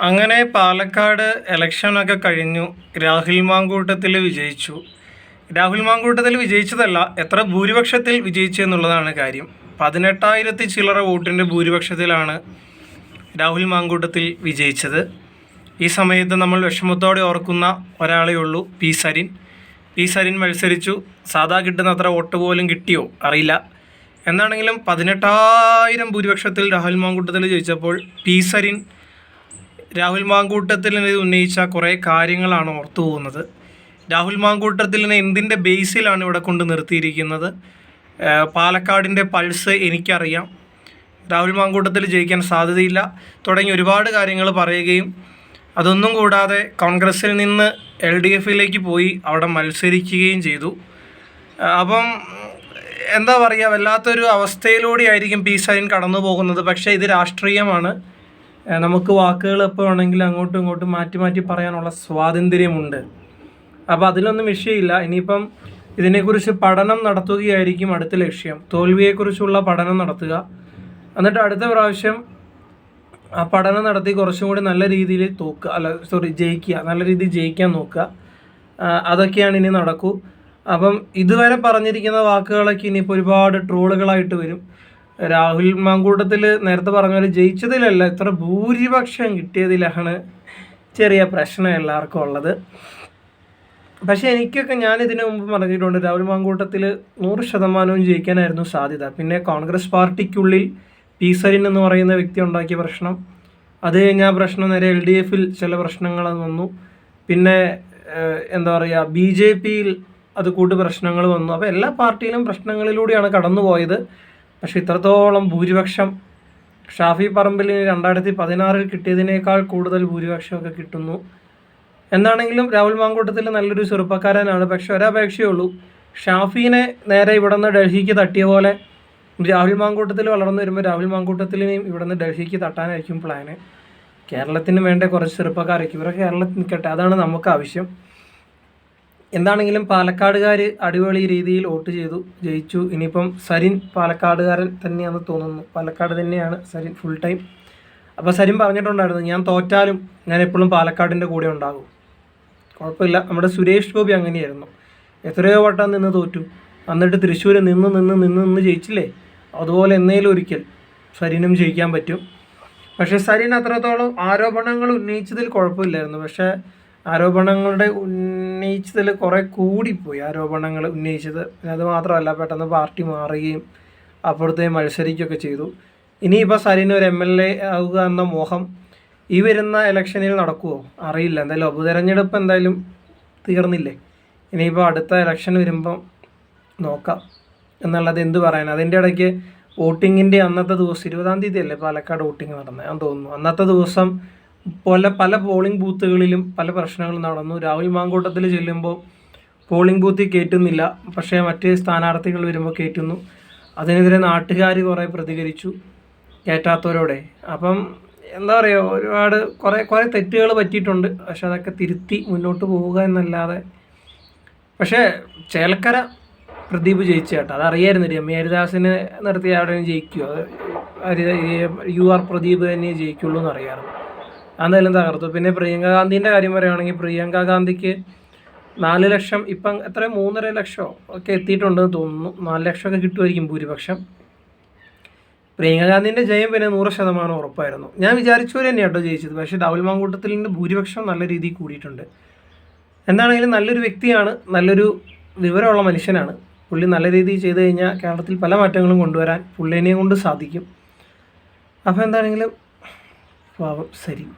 അങ്ങനെ പാലക്കാട് ഇലക്ഷനൊക്കെ കഴിഞ്ഞു. രാഹുൽ മാങ്കൂട്ടത്തിൽ വിജയിച്ചു. രാഹുൽ മാങ്കൂട്ടത്തിൽ വിജയിച്ചതല്ല എത്ര ഭൂരിപക്ഷത്തിൽ വിജയിച്ചു എന്നുള്ളതാണ് കാര്യം. പതിനെട്ടായിരത്തി ചില്ലറ വോട്ടിന്റെ ഭൂരിപക്ഷത്തിലാണ് രാഹുൽ മാങ്കൂട്ടത്തിൽ വിജയിച്ചത്. ഈ സമയത്ത് നമ്മൾ വിഷമത്തോടെ ഓർക്കുന്ന ഒരാളേ ഉള്ളൂ പി സരിൻ. പി സരിൻ മത്സരിച്ചു. സാധാ കിട്ടുന്ന അത്ര വോട്ട് പോലും കിട്ടിയോ? അറിയില്ല. എന്നാണെങ്കിലും പതിനെട്ടായിരം ഭൂരിപക്ഷത്തിൽ രാഹുൽ മാങ്കൂട്ടത്തിൽ ജയിച്ചപ്പോൾ പി സരിൻ രാഹുൽ മാങ്കൂട്ടത്തിലിനെ ഉന്നയിച്ച കുറേ കാര്യങ്ങളാണ് ഓർത്തു പോകുന്നത്. രാഹുൽ മാങ്കൂട്ടത്തിലിനെ എന്തിന്റെ ബേസിലാണ് ഇവിടെ കൊണ്ട് നിർത്തിയിരിക്കുന്നത്? പാലക്കാടിന്റെ പൾസ് എനിക്കറിയാം. രാഹുൽ മാങ്കൂട്ടത്തിൽ ജയിക്കാൻ സാധ്യതയില്ല. തുടങ്ങി ഒരുപാട് കാര്യങ്ങൾ പറയുകയും അതൊന്നും കൂടാതെ കോൺഗ്രസിൽ നിന്ന് എൽ ഡി എഫിലേക്ക് പോയി അവിടെ മത്സരിക്കുകയും ചെയ്തു. അപ്പം എന്താ പറയുക വല്ലാത്തൊരു അവസ്ഥയിലൂടെ ആയിരിക്കും പി സൈൻ കടന്നു പോകുന്നത് പക്ഷേ ഇത് രാഷ്ട്രീയമാണ്. നമുക്ക് വാക്കുകൾ എപ്പോൾ വേണമെങ്കിലും അങ്ങോട്ടും ഇങ്ങോട്ടും മാറ്റി മാറ്റി പറയാനുള്ള സ്വാതന്ത്ര്യമുണ്ട്. അപ്പോൾ അതിലൊന്നും വിഷയമില്ല. ഇനിയിപ്പം ഇതിനെക്കുറിച്ച് പഠനം നടത്തുകയായിരിക്കും അടുത്ത ലക്ഷ്യം. തോൽവിയെക്കുറിച്ചുള്ള പഠനം നടത്തുക. എന്നിട്ട് അടുത്ത പ്രാവശ്യം ആ പഠനം നടത്തി കുറച്ചും കൂടി നല്ല രീതിയിൽ തോക്കുക. അല്ല സോറി ജയിക്കുക. നല്ല രീതിയിൽ ജയിക്കാൻ നോക്കുക. അതൊക്കെയാണ് ഇനി നടക്കൂ. അപ്പം ഇതുവരെ പറഞ്ഞിരിക്കുന്ന വാക്കുകളൊക്കെ ഇനിയിപ്പോൾ ഒരുപാട് ട്രോളുകളായിട്ട് വരും. രാഹുൽ മാങ്കൂട്ടത്തിൽ നേരത്തെ പറഞ്ഞ പോലെ ജയിച്ചതിലല്ല ഇത്ര ഭൂരിപക്ഷം കിട്ടിയതിലാണ് ചെറിയ പ്രശ്നം എല്ലാവർക്കും ഉള്ളത്. പക്ഷേ എനിക്കൊക്കെ ഞാൻ ഇതിനു മുമ്പ് പറഞ്ഞിട്ടുണ്ട് രാഹുൽ മാങ്കൂട്ടത്തിൽ നൂറ് ശതമാനവും ജയിക്കാനായിരുന്നു സാധ്യത. പിന്നെ കോൺഗ്രസ് പാർട്ടിക്കുള്ളിൽ പി സരിൻ എന്ന് പറയുന്ന വ്യക്തി ഉണ്ടാക്കിയ പ്രശ്നം അത് കഴിഞ്ഞാൽ പ്രശ്നം നേരെ എൽ ഡി എഫിൽ ചില പ്രശ്നങ്ങൾ വന്നു. പിന്നെ എന്താ പറയുക ബി ജെ പിയിൽ അത് കൂട്ട് പ്രശ്നങ്ങൾ വന്നു. അപ്പോൾ എല്ലാ പാർട്ടിയിലും പ്രശ്നങ്ങളിലൂടെയാണ് കടന്നുപോയത്. പക്ഷേ ഇത്രത്തോളം ഭൂരിപക്ഷം ഷാഫി പറമ്പിൽ രണ്ടായിരത്തി പതിനാറിൽ കിട്ടിയതിനേക്കാൾ കൂടുതൽ ഭൂരിപക്ഷമൊക്കെ കിട്ടുന്നു. എന്താണെങ്കിലും രാഹുൽ മാങ്കൂട്ടത്തിൽ നല്ലൊരു ചെറുപ്പക്കാരനാണ്. പക്ഷെ ഒരപേക്ഷയേ ഉള്ളൂ. ഷാഫീനെ നേരെ ഇവിടെ നിന്ന് ഡൽഹിക്ക് തട്ടിയ പോലെ രാഹുൽ മാങ്കൂട്ടത്തിൽ വളർന്നു വരുമ്പോൾ രാഹുൽ മാങ്കൂട്ടത്തിനെയും ഇവിടെ നിന്ന് ഡൽഹിക്ക് തട്ടാനായിരിക്കും പ്ലാന് കേരളത്തിന് വേണ്ട കുറച്ച് ചെറുപ്പക്കാരൊക്കെ. ഇവരെ കേരളത്തിൽ നിൽക്കട്ടെ. അതാണ് നമുക്ക് ആവശ്യം. എന്താണെങ്കിലും പാലക്കാടുകാർ അടിപൊളി രീതിയിൽ വോട്ട് ചെയ്തു ജയിച്ചു. ഇനിയിപ്പം സരിൻ പാലക്കാടുകാരൻ തന്നെയാണെന്ന് തോന്നുന്നു. പാലക്കാട് തന്നെയാണ് സരിൻ ഫുൾ ടൈം അപ്പോൾ സരിൻ പറഞ്ഞിട്ടുണ്ടായിരുന്നു ഞാൻ തോറ്റാലും ഞാൻ എപ്പോഴും പാലക്കാടിന്റെ കൂടെ ഉണ്ടാകും. കുഴപ്പമില്ല. നമ്മുടെ സുരേഷ് ഗോപി അങ്ങനെയായിരുന്നു. എത്രയോ വട്ടം നിന്ന് തോറ്റു. എന്നിട്ട് തൃശ്ശൂർ നിന്ന് നിന്ന് നിന്ന് നിന്ന് ജയിച്ചില്ലേ? അതുപോലെ എന്നേലും ഒരിക്കൽ സരിനും ജയിക്കാൻ പറ്റും. പക്ഷേ സരിൻ അത്രത്തോളം ആരോപണങ്ങൾ ഉന്നയിച്ചതിൽ കുഴപ്പമില്ലായിരുന്നു. പക്ഷേ ആരോപണങ്ങളുടെ ഉന്നയിച്ചതിൽ കുറേ കൂടിപ്പോയി. ആരോപണങ്ങൾ ഉന്നയിച്ചത്. അത് മാത്രമല്ല പെട്ടെന്ന് പാർട്ടി മാറുകയും അപ്പുറത്തെ മത്സരിക്കുകയൊക്കെ ചെയ്തു. ഇനിയിപ്പോൾ സരിന് ഒരു എം എൽ എ ആവുക എന്ന മോഹം ഈ വരുന്ന ഇലക്ഷനിൽ നടക്കുമോ അറിയില്ല. എന്തായാലും ഉപതെരഞ്ഞെടുപ്പ് എന്തായാലും തീർന്നില്ലേ? ഇനിയിപ്പോൾ അടുത്ത ഇലക്ഷൻ വരുമ്പം നോക്കാം. എന്നുള്ളത് എന്ത് പറയാൻ അതിന്റെ ഇടയ്ക്ക് വോട്ടിങ്ങിന്റെ അന്നത്തെ ദിവസം ഇരുപതാം തീയതി അല്ലേ പാലക്കാട് വോട്ടിംഗ് നടന്നത് ഞാൻ തോന്നുന്നു. അന്നത്തെ ദിവസം പല പല പോളിംഗ് ബൂത്തുകളിലും പല പ്രശ്നങ്ങളും നടന്നു. രാഹുൽ മാങ്കൂട്ടത്തിൽ ചെല്ലുമ്പോൾ പോളിംഗ് ബൂത്തിൽ കയറ്റുന്നില്ല പക്ഷേ മറ്റ് സ്ഥാനാർത്ഥികൾ വരുമ്പോൾ കയറ്റുന്നു അതിനെതിരെ നാട്ടുകാർ കുറേ പ്രതികരിച്ചു കയറ്റാത്തവരോടെ അപ്പം എന്താ പറയുക ഒരുപാട് കുറേ കുറേ തെറ്റുകൾ പറ്റിയിട്ടുണ്ട്. പക്ഷെ അതൊക്കെ തിരുത്തി മുന്നോട്ട് പോവുക എന്നല്ലാതെ. പക്ഷേ ചേലക്കര പ്രദീപ് ജയിച്ചു കേട്ടോ. അതറിയായിരുന്നു രമ്യ ഹരിദാസിനെ നിർത്തി അവിടെ ജയിക്കുമോ യു ആർ പ്രദീപ് തന്നെ ജയിക്കുള്ളൂ എന്ന് അതെന്തായാലും തകർത്തു. പിന്നെ പ്രിയങ്ക ഗാന്ധിന്റെ കാര്യം പറയുകയാണെങ്കിൽ പ്രിയങ്ക ഗാന്ധിക്ക് നാല് ലക്ഷം ഇപ്പം എത്ര മൂന്നര ലക്ഷം ഒക്കെ എത്തിയിട്ടുണ്ടെന്ന് തോന്നുന്നു. നാല് ലക്ഷമൊക്കെ കിട്ടുമായിരിക്കും ഭൂരിപക്ഷം. പ്രിയങ്ക ഗാന്ധിന്റെ ജയം പിന്നെ നൂറ് ശതമാനം ഉറപ്പായിരുന്നു. ഞാൻ വിചാരിച്ചവർ തന്നെ കേട്ടോ ജയിച്ചത്. പക്ഷേ രാഹുൽ മാങ്കൂട്ടത്തിലിന്റെ ഭൂരിപക്ഷം നല്ല രീതിയിൽ കൂടിയിട്ടുണ്ട്. എന്താണെങ്കിലും നല്ലൊരു വ്യക്തിയാണ് നല്ലൊരു വിവരമുള്ള മനുഷ്യനാണ്. പുള്ളി നല്ല രീതിയിൽ ചെയ്തു കഴിഞ്ഞാൽ കേരളത്തിൽ പല മാറ്റങ്ങളും കൊണ്ടുവരാൻ പുള്ളിനെ കൊണ്ട് സാധിക്കും. അപ്പോൾ എന്താണെങ്കിലും For our setting.